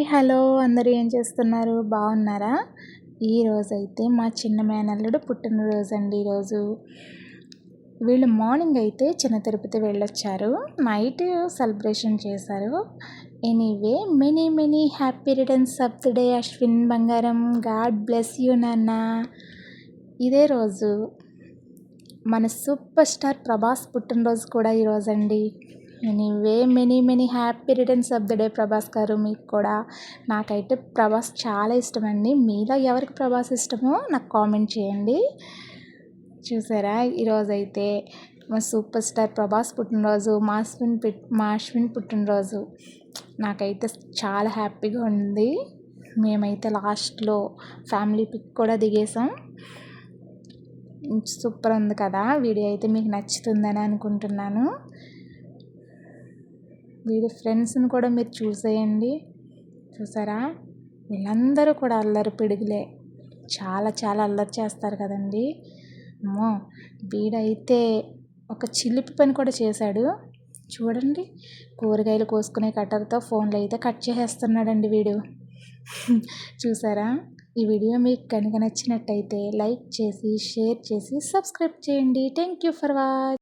Hi hello అందరూ ఏం చేస్తున్నారు? బాగున్నారా? ఈరోజైతే మా చిన్న మేనల్లుడు పుట్టినరోజు అండి ఈరోజు. వీళ్ళు మార్నింగ్ అయితే చిన్న తిరుపతి వెళ్ళొచ్చారు. నైట్ సెలబ్రేషన్ చేశారు. Anyway many many happy returns of the day Ashwin బంగారం. గాడ్ బ్లెస్ యూ నాన్న. ఇదే రోజు. మన సూపర్ స్టార్ ప్రభాస్ పుట్టినరోజు కూడా ఈరోజండి anyway many many happy returns of the day Prabhas garu. మీకు కూడా నాకైతే ప్రభాస్ చాలా ఇష్టం అండి మీలో ఎవరికి ప్రభాస్ ఇష్టమో నాకు కామెంట్ చేయండి. చూసారా? ఈరోజు అయితే మా సూపర్ స్టార్ ప్రభాస్ పుట్టినరోజు మా అశ్విన్ మా అశ్విన్ పుట్టినరోజు. నాకైతే చాలా హ్యాపీగా ఉంది. మేమైతే లాస్ట్లో ఫ్యామిలీ పిక్ కూడా దిగేసాం సూపర్ ఉంది కదా? వీడియో అయితే మీకు నచ్చుతుందని అనుకుంటున్నాను. వీడి ఫ్రెండ్స్ని కూడా మీరు చూసేయండి. చూసారా? వీళ్ళందరూ కూడా అల్లరి పిడుగులే. చాలా చాలా అల్లరి చేస్తారు కదండి. అమ్మో! వీడైతే ఒక చిలిపి పని కూడా చేశాడు. చూడండి కూరగాయలు కోసుకునే కట్టర్తో ఫోన్లో అయితే కట్ చేసేస్తున్నాడండి వీడు. చూసారా? ఈ వీడియో మీకు కనుక నచ్చినట్టయితే లైక్ చేసి షేర్ చేసి సబ్స్క్రైబ్ చేయండి. Thank you for watch